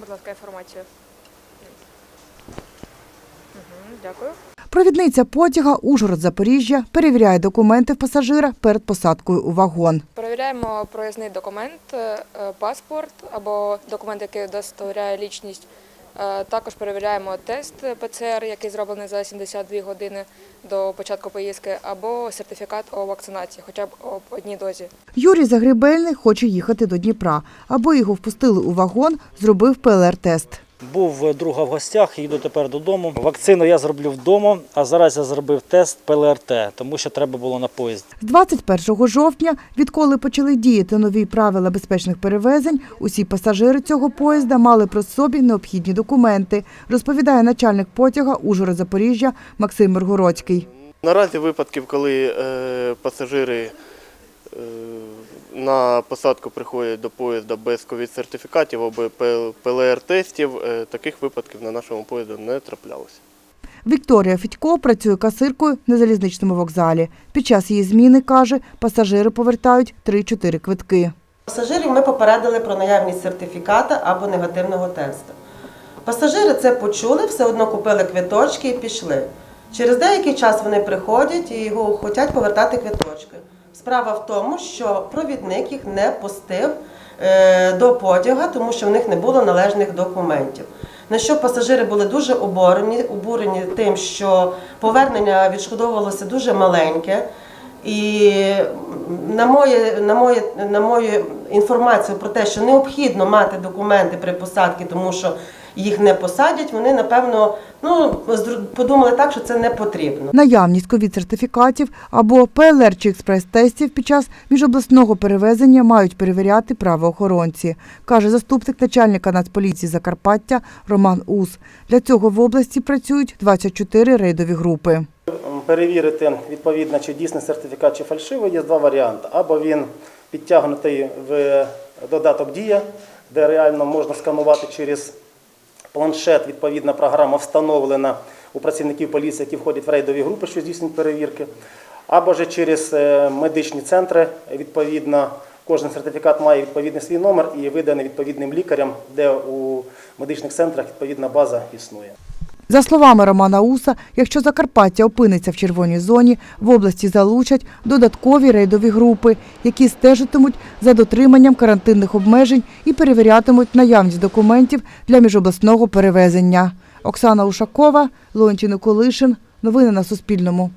Будь ласка, інформацію. Угу, дякую. Провідниця потяга Ужгород-Запоріжжя перевіряє документи в пасажира перед посадкою у вагон. Перевіряємо проїзний документ, е, паспорт або документ, який удостовіряє лічність. Е, Також перевіряємо тест ПЦР, який зроблений за 72 години до початку поїздки, або сертифікат о вакцинації, хоча б об одній дозі. Юрій Загребельний хоче їхати до Дніпра. Аби його впустили у вагон, зробив ПЛР-тест. Був друга в гостях, їду тепер додому. Вакцину я зроблю вдома, а зараз я зробив тест ПЛРТ, тому що треба було на поїзд. З 21 жовтня, відколи почали діяти нові правила безпечних перевезень, усі пасажири цього поїзда мали при собі необхідні документи, розповідає начальник потяга Ужгород-Запоріжжя Максим Миргородський. Наразі випадків, коли е, пасажири е, на посадку приходять до поїзда без ковід-сертифікатів або ПЛР-тестів, е, таких випадків на нашому поїзді не траплялося. Вікторія Федько працює касиркою на залізничному вокзалі. Під час її зміни, каже, пасажири повертають 3-4 квитки. Пасажирів ми попередили про наявність сертифіката або негативного тесту. Пасажири це почули, все одно купили квиточки і пішли. Через деякий час вони приходять і його хочуть повертати квиточки. Справа в тому, що провідник їх не пустив е, до потяга, тому що в них не було належних документів. На що пасажири були дуже обурені, обурені тим, що повернення відшкодовувалося дуже маленьке. І на моє, на, моє, на мою інформацію про те, що необхідно мати документи при посадці, тому що їх не посадять, вони напевно ну, подумали так, що це не потрібно. Наявність ковід-сертифікатів або ПЛР чи експрес-тестів під час міжобласного перевезення мають перевіряти правоохоронці, каже заступник начальника Нацполіції Закарпаття Роман Ус. Для цього в області працюють 24 рейдові групи. Перевірити відповідно, чи дійсний сертифікат, чи фальшивий, є два варіанти. Або він підтягнутий в додаток Дія, де реально можна сканувати через планшет. Відповідна програма встановлена у працівників поліції, які входять в рейдові групи, що здійснюють перевірки. Або ж через е, медичні центри, відповідно, кожен сертифікат має відповідний свій номер і виданий відповідним лікарям, де у медичних центрах відповідна база існує. За словами Романа Уса, якщо Закарпаття опиниться в червоній зоні, в області залучать додаткові рейдові групи, які стежитимуть за дотриманням карантинних обмежень і перевірятимуть наявність документів для міжобласного перевезення. Оксана Ушакова, Леонтій Николишин. Новини на Суспільному.